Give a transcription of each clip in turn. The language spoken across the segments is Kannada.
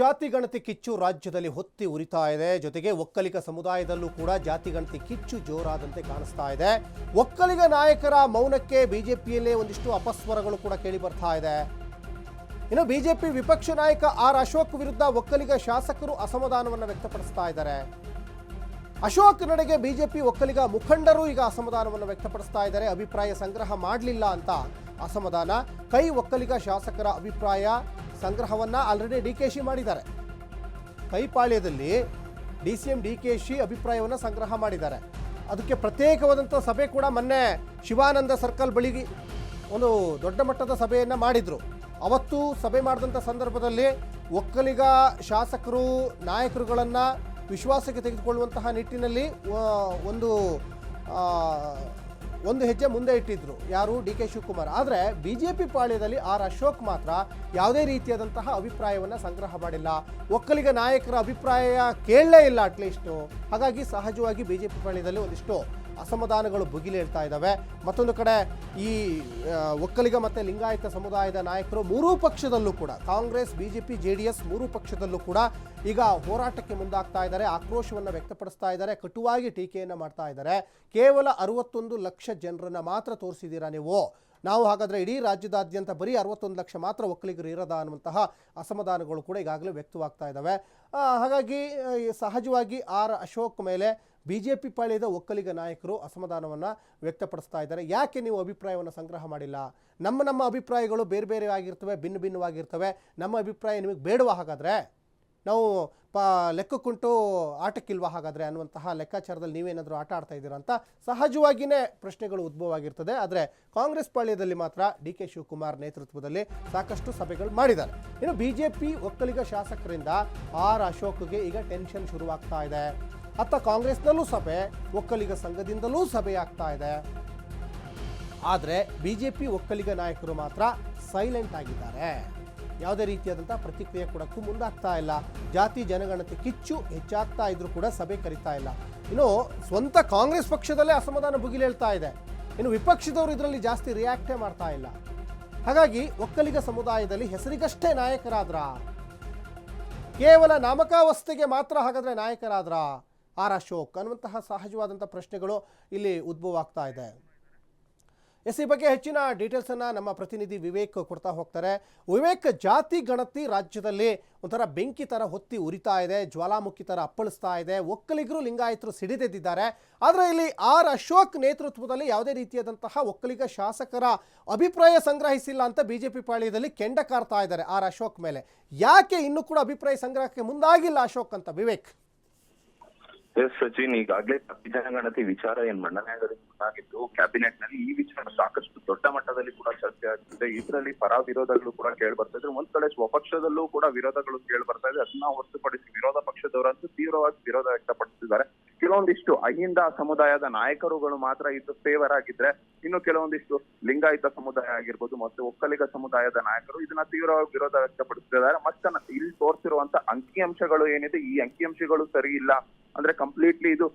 ಜಾತಿ ಗಣತಿ ಕಿಚ್ಚು ರಾಜ್ಯದಲ್ಲಿ ಹೊತ್ತಿ ಉರಿತಾ ಇದೆ. ಜೊತೆಗೆ ಒಕ್ಕಲಿಗ ಸಮುದಾಯದಲ್ಲೂ ಕೂಡ ಜಾತಿ ಗಣತಿ ಕಿಚ್ಚು ಜೋರಾದಂತೆ ಕಾಣಿಸ್ತಾ ಇದೆ. ಒಕ್ಕಲಿಗ ನಾಯಕರ ಮೌನಕ್ಕೆ ಬಿಜೆಪಿಯಲ್ಲೇ ಒಂದಿಷ್ಟು ಅಪಸ್ವರಗಳು ಕೂಡ ಕೇಳಿ ಬರ್ತಾ ಇದೆ. ಇನ್ನು ಬಿಜೆಪಿ ವಿಪಕ್ಷ ನಾಯಕ ಆರ್ ಅಶೋಕ್ ವಿರುದ್ಧ ಒಕ್ಕಲಿಗ ಶಾಸಕರು ಅಸಮಾಧಾನವನ್ನು ವ್ಯಕ್ತಪಡಿಸ್ತಾ ಇದ್ದಾರೆ. ಅಶೋಕ್ ನಡೆಗೆ ಬಿಜೆಪಿ ಒಕ್ಕಲಿಗ ಮುಖಂಡರು ಈಗ ಅಸಮಾಧಾನವನ್ನು ವ್ಯಕ್ತಪಡಿಸ್ತಾ ಇದ್ದಾರೆ. ಅಭಿಪ್ರಾಯ ಸಂಗ್ರಹ ಮಾಡಲಿಲ್ಲ ಅಂತ ಅಸಮಾಧಾನ. ಕೈ ಒಕ್ಕಲಿಗ ಶಾಸಕರ ಅಭಿಪ್ರಾಯ. ಸಂಗ್ರಹವನ್ನ ಆಲ್ರೆಡಿ ಡಿ ಕೆ ಶಿ ಮಾಡಿದ್ದಾರೆ. ಕೈಪಾಳ್ಯದಲ್ಲಿ D C M D K Shi ಅಭಿಪ್ರಾಯವನ್ನು ಸಂಗ್ರಹ ಮಾಡಿದ್ದಾರೆ. ಅದಕ್ಕೆ ಪ್ರತ್ಯೇಕವಾದಂಥ ಸಭೆ ಕೂಡ ಮೊನ್ನೆ ಶಿವಾನಂದ ಸರ್ಕಲ್ ಬಳಿ ಒಂದು ದೊಡ್ಡ ಮಟ್ಟದ ಸಭೆಯನ್ನು ಮಾಡಿದರು. ಅವತ್ತು ಸಭೆ ಮಾಡಿದಂಥ ಸಂದರ್ಭದಲ್ಲಿ ಒಕ್ಕಲಿಗ ಶಾಸಕರು, ನಾಯಕರುಗಳನ್ನು ವಿಶ್ವಾಸಕ್ಕೆ ತೆಗೆದುಕೊಳ್ಳುವಂತಹ ನಿಟ್ಟಿನಲ್ಲಿ ಒಂದು ಒಂದು ಹೆಜ್ಜೆ ಮುಂದೆ ಇಟ್ಟಿದ್ರು ಯಾರು ಡಿ ಕೆ ಶಿವಕುಮಾರ್. ಆದರೆ ಬಿ ಜೆ ಪಿ ಪಾಳ್ಯದಲ್ಲಿ ಆರ್ ಅಶೋಕ್ ಮಾತ್ರ ಯಾವುದೇ ರೀತಿಯಾದಂತಹ ಅಭಿಪ್ರಾಯವನ್ನು ಸಂಗ್ರಹ ಮಾಡಿಲ್ಲ. ಒಕ್ಕಲಿಗ ನಾಯಕರ ಅಭಿಪ್ರಾಯ ಕೇಳಲೇ ಇಲ್ಲ ಅಟ್ಲೀಸ್ಟು ಹಾಗಾಗಿ ಸಹಜವಾಗಿ ಬಿ ಜೆ ಪಿ ಪಾಳ್ಯದಲ್ಲಿ ಒಂದಿಷ್ಟು ಅಸಮಾಧಾನಗಳು ಭುಗಿಲೇಳ್ತಾ ಇದ್ದಾವೆ ಮತ್ತೊಂದು ಕಡೆ ಈ ಒಕ್ಕಲಿಗ ಮತ್ತು ಲಿಂಗಾಯತ ಸಮುದಾಯದ ನಾಯಕರು ಮೂರೂ ಪಕ್ಷದಲ್ಲೂ ಕೂಡ, Congress B J P J D S ಮೂರೂ ಪಕ್ಷದಲ್ಲೂ ಕೂಡ ಈಗ ಹೋರಾಟಕ್ಕೆ ಮುಂದಾಗ್ತಾ ಇದ್ದಾರೆ, ಆಕ್ರೋಶವನ್ನು ವ್ಯಕ್ತಪಡಿಸ್ತಾ ಇದ್ದಾರೆ, ಕಟುವಾಗಿ ಟೀಕೆಯನ್ನು ಮಾಡ್ತಾ ಇದ್ದಾರೆ. ಕೇವಲ ಅರವತ್ತೊಂದು ಲಕ್ಷ ಜನರನ್ನು ಮಾತ್ರ ತೋರಿಸಿದ್ದೀರಾ ನೀವು? ನಾವು ಹಾಗಾದರೆ ಇಡೀ ರಾಜ್ಯದಾದ್ಯಂತ ಬರೀ ಅರವತ್ತೊಂದು ಲಕ್ಷ ಮಾತ್ರ ಒಕ್ಕಲಿಗರು ಇರೋದ ಅನ್ನುವಂತಹ ಅಸಮಾಧಾನಗಳು ಕೂಡ ಈಗಾಗಲೇ ವ್ಯಕ್ತವಾಗ್ತಾ ಇದ್ದಾವೆ ಹಾಗಾಗಿ ಸಹಜವಾಗಿ ಆರ್ ಅಶೋಕ್ ಮೇಲೆ ಬಿ ಜೆ ಪಿ ಪಾಳ್ಯದ ಒಕ್ಕಲಿಗ ನಾಯಕರು ಅಸಮಾಧಾನವನ್ನು ವ್ಯಕ್ತಪಡಿಸ್ತಾ ಇದ್ದಾರೆ. ಯಾಕೆ ನೀವು ಅಭಿಪ್ರಾಯವನ್ನು ಸಂಗ್ರಹ ಮಾಡಿಲ್ಲ? ನಮ್ಮ ನಮ್ಮ ಅಭಿಪ್ರಾಯಗಳು ಬೇರೆ ಬೇರೆ ಆಗಿರ್ತವೆ, ಭಿನ್ನ ಭಿನ್ನವಾಗಿರ್ತವೆ. ನಮ್ಮ ಅಭಿಪ್ರಾಯ ನಿಮಗೆ ಬೇಡವಾ ಹಾಗಾದರೆ? ನಾವು ಪ, ಲೆಕ್ಕಕ್ಕುಂಟು ಆಟಕ್ಕಿಲ್ವಾ ಹಾಗಾದರೆ ಅನ್ನುವಂತಹ ಲೆಕ್ಕಾಚಾರದಲ್ಲಿ ನೀವೇನಾದರೂ ಆಟ ಆಡ್ತಾ ಇದ್ದೀರಾ ಅಂತ ಸಹಜವಾಗಿಯೇ ಪ್ರಶ್ನೆಗಳು ಉದ್ಭವ ಆಗಿರ್ತದೆ ಆದರೆ ಕಾಂಗ್ರೆಸ್ ಪಾಳ್ಯದಲ್ಲಿ ಮಾತ್ರ ಡಿ ಕೆ ಶಿವಕುಮಾರ್ ನೇತೃತ್ವದಲ್ಲಿ ಸಾಕಷ್ಟು ಸಭೆಗಳು ಮಾಡಿದ್ದಾರೆ. ಇನ್ನು ಬಿ ಜೆ ಪಿ ಒಕ್ಕಲಿಗ ಶಾಸಕರಿಂದ ಆರ್ ಅಶೋಕ್ಗೆ ಈಗ ಟೆನ್ಷನ್ ಶುರುವಾಗ್ತಾ ಇದೆ. ಅತ್ತ ಕಾಂಗ್ರೆಸ್ನಲ್ಲೂ ಸಭೆ, ಒಕ್ಕಲಿಗ ಸಂಘದಿಂದಲೂ ಸಭೆ ಆಗ್ತಾ ಇದೆ. ಆದರೆ ಬಿ ಜೆ ಪಿ ಒಕ್ಕಲಿಗ ನಾಯಕರು ಮಾತ್ರ ಸೈಲೆಂಟ್ ಆಗಿದ್ದಾರೆ. ಯಾವುದೇ ರೀತಿಯಾದಂಥ ಪ್ರತಿಕ್ರಿಯೆ ಕೊಡೋಕ್ಕೂ ಮುಂದಾಗ್ತಾ ಇಲ್ಲ. ಜಾತಿ ಜನಗಣತಿ ಕಿಚ್ಚು ಹೆಚ್ಚಾಗ್ತಾ ಇದ್ರೂ ಕೂಡ ಸಭೆ ಕರಿತಾ ಇಲ್ಲ. ಇನ್ನು ಸ್ವಂತ ಕಾಂಗ್ರೆಸ್ ಪಕ್ಷದಲ್ಲೇ ಅಸಮಾಧಾನ ಭುಗಿಲೇಳ್ತಾ ಇದೆ. ಇನ್ನು ವಿಪಕ್ಷದವರು ಇದರಲ್ಲಿ ಜಾಸ್ತಿ ರಿಯಾಕ್ಟೇ ಮಾಡ್ತಾ ಇಲ್ಲ. ಹಾಗಾಗಿ ಒಕ್ಕಲಿಗ ಸಮುದಾಯದಲ್ಲಿ ಹೆಸರಿಗಷ್ಟೇ ನಾಯಕರಾದ್ರ? ಕೇವಲ ನಾಮಕಾವಸ್ಥೆಗೆ ಮಾತ್ರ ಹಾಗಾದ್ರೆ ನಾಯಕರಾದ್ರ? ಆರ್ ಅಶೋಕ್ ಅನ್ನುವಂತಹ ಸಹಜವಾದಂಥ ಪ್ರಶ್ನೆಗಳು ಇಲ್ಲಿ ಉದ್ಭವ ಆಗ್ತಾ ಇದೆ. ಎಸ್ ಈ ಬಗ್ಗೆ ಹೆಚ್ಚಿನ ಡೀಟೇಲ್ಸನ್ನು ನಮ್ಮ ಪ್ರತಿನಿಧಿ ವಿವೇಕ್ ಕೊಡ್ತಾ ಹೋಗ್ತಾರೆ. ವಿವೇಕ್, ಜಾತಿ ಗಣತಿ ರಾಜ್ಯದಲ್ಲಿ ಒಂಥರ ಬೆಂಕಿ ಥರ ಹೊತ್ತಿ ಉರಿತಾ ಇದೆ, ಜ್ವಾಲಾಮುಖಿ ಥರ ಅಪ್ಪಳಿಸ್ತಾ ಇದೆ, ಒಕ್ಕಲಿಗರು ಲಿಂಗಾಯತರು ಸಿಡಿದೆದ್ದಿದ್ದಾರೆ. ಆದರೆ ಇಲ್ಲಿ ಆರ್ ಅಶೋಕ್ ನೇತೃತ್ವದಲ್ಲಿ ಯಾವುದೇ ರೀತಿಯಾದಂತಹ ಒಕ್ಕಲಿಗ ಶಾಸಕರ ಅಭಿಪ್ರಾಯ ಸಂಗ್ರಹಿಸಿಲ್ಲ ಅಂತ ಬಿ ಜೆ ಪಾಳ್ಯದಲ್ಲಿ ಕೆಂಡ ಕಾರ್ತಾ ಇದ್ದಾರೆ ಆರ್ ಅಶೋಕ್ ಮೇಲೆ. ಯಾಕೆ ಇನ್ನೂ ಕೂಡ ಅಭಿಪ್ರಾಯ ಸಂಗ್ರಹಕ್ಕೆ ಮುಂದಾಗಿಲ್ಲ ಅಶೋಕ್ ಅಂತ ವಿವೇಕ್? ಎಸ್ ಸಚಿನ್, ಈಗಾಗಲೇ ಜನಗಣತಿ ವಿಚಾರ ಏನ್ ಮಂಡನೆ ಆಗೋದಕ್ಕೆ ಮುಂದಾಗಿದ್ದು ಕ್ಯಾಬಿನೆಟ್ನಲ್ಲಿ ಈ ವಿಚಾರ ಸಾಕಷ್ಟು ದೊಡ್ಡ ಮಟ್ಟದಲ್ಲಿ ಕೂಡ ಚರ್ಚೆ ಆಗ್ತಿದೆ. ಇದರಲ್ಲಿ ಪರ ವಿರೋಧಗಳು ಕೂಡ ಕೇಳಿ ಬರ್ತಾ ಇದ್ರೆ. ಒಂದ್ ಕಡೆ ಸ್ವಪಕ್ಷದಲ್ಲೂ ಕೂಡ ವಿರೋಧಗಳು ಕೇಳಿ ಬರ್ತಾ ಇದೆ ಅದನ್ನ ಹೊರತುಪಡಿಸಿ ವಿರೋಧ ಪಕ್ಷದವರಂತೂ ತೀವ್ರವಾಗಿ ವಿರೋಧ ವ್ಯಕ್ತಪಡಿಸಿದ್ದಾರೆ ಕೆಲವೊಂದಿಷ್ಟು ಅಹಿಂದ ಸಮುದಾಯದ ನಾಯಕರುಗಳು ಮಾತ್ರ ಇದು ಫೇವರ್ ಆಗಿದ್ರೆ ಇನ್ನು ಕೆಲವೊಂದಿಷ್ಟು ಲಿಂಗಾಯತ ಸಮುದಾಯ ಆಗಿರ್ಬೋದು, ಮತ್ತು ಒಕ್ಕಲಿಗ ಸಮುದಾಯದ ನಾಯಕರು ಇದನ್ನ ತೀವ್ರವಾಗಿ ವಿರೋಧ ವ್ಯಕ್ತಪಡಿಸಿದ್ದಾರೆ ಮತ್ತೆ ಇಲ್ಲಿ ತೋರಿಸಿರುವಂತ ಅಂಕಿಅಂಶಗಳು ಏನಿದೆ, ಈ ಅಂಕಿಅಂಶಗಳು ಸರಿ ಇಲ್ಲ. ಅಂದ್ರೆ ಕಂಪ್ಲೀಟ್ಲಿ ಇದು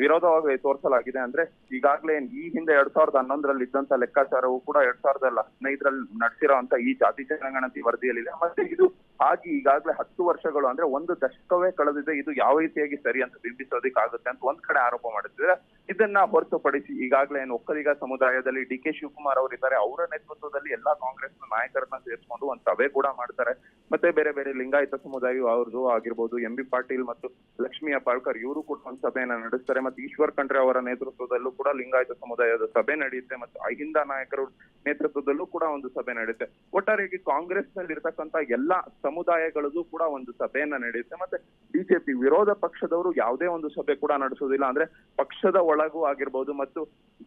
ವಿರೋಧವಾಗಿ ತೋರಿಸಲಾಗಿದೆ ಅಂದ್ರೆ ಈಗಾಗಲೇ ಈ ಹಿಂದೆ ಎರಡ್ ಸಾವಿರದ ಹನ್ನೊಂದರಲ್ಲಿ ಇದ್ದಂತ ಲೆಕ್ಕಾಚಾರವು ಕೂಡ ಎರಡ್ ಸಾವಿರದ ಹದಿನೈದರಲ್ಲಿ ನಡೆಸಿರುವಂತ ಈ ಜಾತಿ ಜನಗಣತಿ ವರದಿಯಲ್ಲಿದೆ. ಮತ್ತೆ ಇದು ಆಗಿ ಈಗಾಗಲೇ ಹತ್ತು ವರ್ಷಗಳು ಅಂದ್ರೆ ಒಂದು ದಶಕವೇ ಕಳೆದಿದೆ, ಇದು ಯಾವ ರೀತಿಯಾಗಿ ಸರಿ ಅಂತ ಬಿಂಬಿಸೋದಕ್ಕಾಗುತ್ತೆ ಅಂತ ಒಂದ್ ಕಡೆ ಆರೋಪ ಮಾಡುತ್ತಿದ್ರೆ ಇದನ್ನ ಹೊರತುಪಡಿಸಿ ಈಗಾಗಲೇ ಏನು ಒಕ್ಕಲಿಗ ಸಮುದಾಯದಲ್ಲಿ ಡಿ ಕೆ ಶಿವಕುಮಾರ್ ಅವರಿದ್ದಾರೆ, ಅವರ ನೇತೃತ್ವದಲ್ಲಿ ಎಲ್ಲಾ ಕಾಂಗ್ರೆಸ್ ನಾಯಕರನ್ನ ಸೇರಿಸಿಕೊಂಡು ಒಂದ್ ಸಭೆ ಕೂಡ ಮಾಡ್ತಾರೆ. ಮತ್ತೆ ಬೇರೆ ಬೇರೆ ಲಿಂಗಾಯತ ಸಮುದಾಯ ಅವ್ರದ್ದು ಆಗಿರ್ಬೋದು ಎಂ ಬಿ ಪಾಟೀಲ್ ಮತ್ತು ಲಕ್ಷ್ಮೀ ಅಪಾಳ್ಕರ್ ಇವರು ಕೂಡ ಒಂದು ಸಭೆಯನ್ನ ನಡೆಸ್ತಾರೆ. ಮತ್ತೆ ಈಶ್ವರ್ ಖಂಡ್ರೆ ಅವರ ನೇತೃತ್ವದಲ್ಲೂ ಕೂಡ ಲಿಂಗಾಯತ ಸಮುದಾಯದ ಸಭೆ ನಡೆಯುತ್ತೆ ಮತ್ತು ಅಹಿಂದ ನಾಯಕರು ನೇತೃತ್ವದಲ್ಲೂ ಕೂಡ ಒಂದು ಸಭೆ ನಡೆಯುತ್ತೆ. ಒಟ್ಟಾರೆಯಾಗಿ ಕಾಂಗ್ರೆಸ್ನಲ್ಲಿ ಇರತಕ್ಕಂತ ಎಲ್ಲಾ ಸಮುದಾಯಗಳದ್ದು ಕೂಡ ಒಂದು ಸಭೆಯನ್ನ ನಡೆಯುತ್ತೆ. ಮತ್ತೆ ಬಿಜೆಪಿ ವಿರೋಧ ಪಕ್ಷದವರು ಯಾವುದೇ ಒಂದು ಸಭೆ ಕೂಡ ನಡೆಸೋದಿಲ್ಲ. ಅಂದ್ರೆ ಪಕ್ಷದ ಒಳಗೂ ಆಗಿರ್ಬೋದು ಮತ್ತು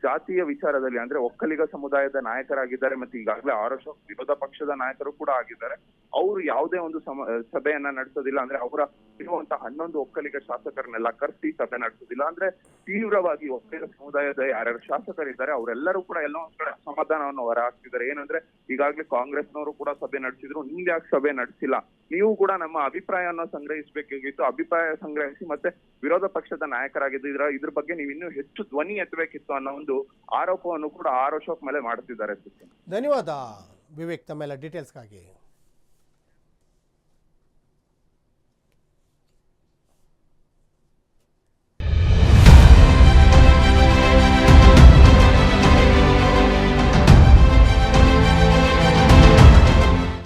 ಜಾತಿಯ ವಿಚಾರದಲ್ಲಿ ಅಂದ್ರೆ ಒಕ್ಕಲಿಗ ಸಮುದಾಯದ ನಾಯಕರಾಗಿದ್ದಾರೆ. ಮತ್ತೆ ಈಗಾಗಲೇ ಆರ್ ಎಸ್ ವಿರೋಧ ಪಕ್ಷದ ನಾಯಕರು ಕೂಡ ಆಗಿದ್ದಾರೆ. ಅವರು ಯಾವುದೇ ಒಂದು ಸಮ ಸಭೆಯನ್ನ ನಡೆಸೋದಿಲ್ಲ ಅಂದ್ರೆ ಅವರ ಇರುವಂತಹ ಹನ್ನೊಂದು ಒಕ್ಕಲಿಗ ಶಾಸಕರನ್ನೆಲ್ಲ ಕರೆಸಿ ಸಭೆ ನಡೆಸೋದಿಲ್ಲ ಅಂದ್ರೆ ತೀವ್ರವಾಗಿ ಒಕ್ಕಲಿಗ ಸಮುದಾಯದ ಯಾರ್ಯಾರು ಶಾಸಕರಿದ್ದಾರೆ ಅವರೆಲ್ಲರೂ ಕೂಡ ಎಲ್ಲ ಒಂದ್ ಕಡೆ ಅಸಮಾಧಾನವನ್ನು ಹೊರ ಹಾಕ್ತಿದ್ದಾರೆ ಏನಂದ್ರೆ ಈಗಾಗಲೇ ಕಾಂಗ್ರೆಸ್ನವರು ಕೂಡ ಸಭೆ ನಡೆಸಿದ್ರು ಯಾಕೆ ಸಭೆ ನಡೆಸಿಲ್ಲ? ನೀವು ಕೂಡ ನಮ್ಮ ಅಭಿಪ್ರಾಯವನ್ನು ಸಂಗ್ರಹಿಸಬೇಕಾಗಿತ್ತು. ಅಭಿಪ್ರಾಯ ಸಂಗ್ರಹಿಸಿ ಮತ್ತೆ ವಿರೋಧ ಪಕ್ಷದ ನಾಯಕರಾಗಿದ್ದೀರಾ ಇದ್ರ ಬಗ್ಗೆ ನೀವು ಇನ್ನೂ ಹೆಚ್ಚು ಧ್ವನಿ ಎತ್ತಬೇಕಿತ್ತು ಅನ್ನೋ ಒಂದು ಆರೋಪವನ್ನು ಕೂಡ ಆರ್ ಅಶೋಕ್ ಮೇಲೆ ಮಾಡುತ್ತಿದ್ದಾರೆ ಸಚಿನ್ ಧನ್ಯವಾದ ವಿವೇಕ್, ತಮ್ಮೆಲ್ಲ ಡೀಟೇಲ್ಸ್ಗಾಗಿ